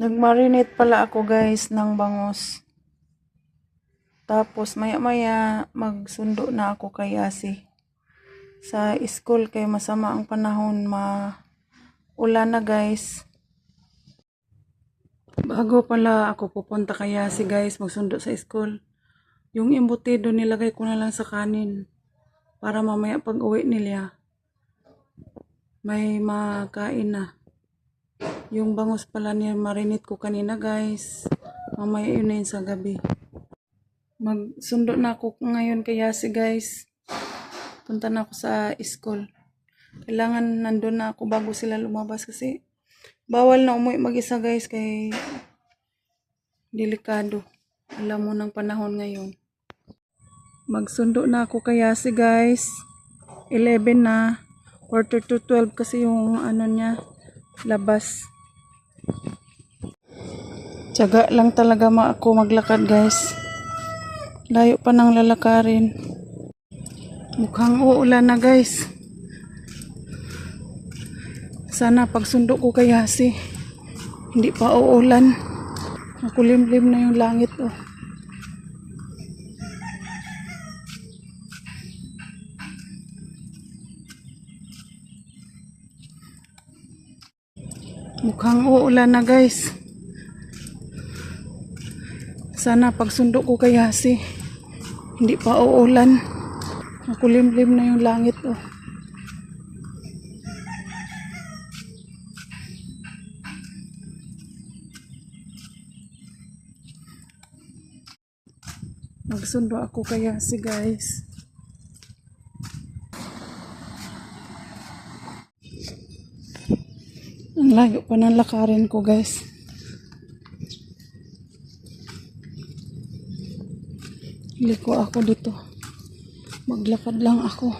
Nagmarinate pala ako guys ng bangos. Tapos maya maya magsundo na ako kay Yasi. Sa school kay masama ang panahon ma ulan na guys. Bago pala ako pupunta kay Yasi guys magsundo sa school. Yung embutido nilagay ko na lang sa kanin para mamaya pag uwi nila may makain na. Yung bangus pala niya marinate ko kanina guys. Mamaya yun na yun sa gabi. Magsundo na ako ngayon kay Yasi guys. Punta na ako sa school. Kailangan nandun na ako bago sila lumabas kasi bawal na umuwi mag-isa guys kay delikado. Alam mo ng panahon ngayon. Magsundo na ako kay Yasi guys. 11 na. Quarter to 12 kasi yung ano niya labas. Tiyaga lang talaga ma ako maglakad guys. Layo pa ng lalakarin. Mukhang uulan na guys. Sana pagsundo ko kay Yasi. Hindi pa uulan. Makulimlim na yung langit oh. Mukhang uulan na guys. Sana pagsundo ko kay Hasi. Hindi pa uulan. Makulimlim na yung langit oh. Magsundo ako kay Hasi guys. Ang layo pa ng lakarin ko guys. Liko ako dito. Maglakad lang ako.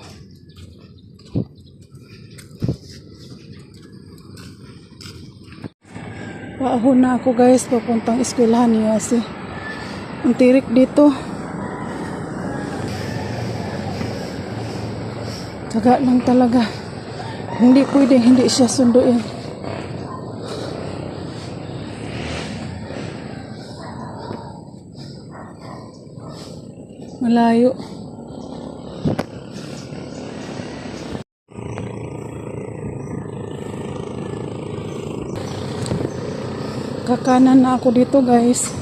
Paahon na ako guys papuntang eskwelahan ni Yasi. Ang tirik dito. Taga lang talaga. Hindi pwede hindi siya sunduin. Malayo. Kakanan na ako dito guys.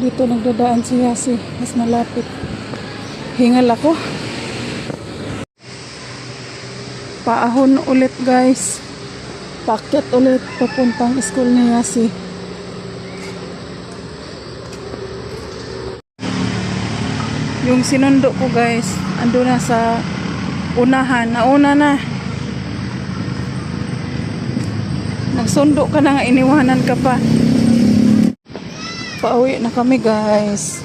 Dito nagdadaan si Yasi. Mas malapit. Hingal ako. Paahon ulit guys. Pakyat ulit papuntang school ni Yasi. Yung sinundo ko guys, ando na sa unahan. Nauna na. Nagsundo ka na nga, iniwanan ka pa. Pauwi na kami guys.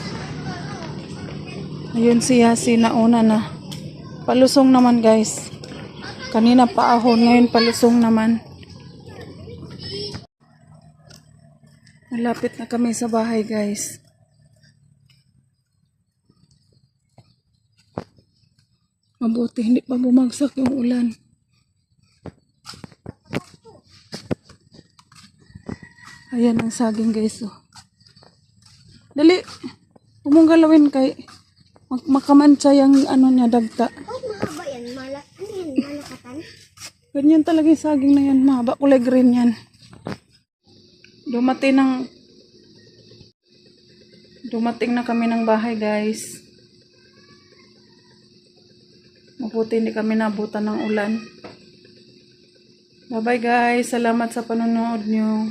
Ayun si Yasi nauna na. Palusong naman guys. Kanina paahon, ngayon palusong naman. Malapit na kami sa bahay guys. Mabuti hindi pa bumagsak yung ulan. Ayan ang saging guys. Oh. Dali. Huwag mong galawin kay mak makamantsa yung ano niya dagta. Mahaba yan. Malak ano yan? Malakatan? Ganyan talaga yung saging na yan. Mahaba kulay green yan. Dumating ng Dumating na kami ng bahay guys. Mabuti hindi kami nabutan ng ulan. Bye bye guys. Salamat sa panonood nyo.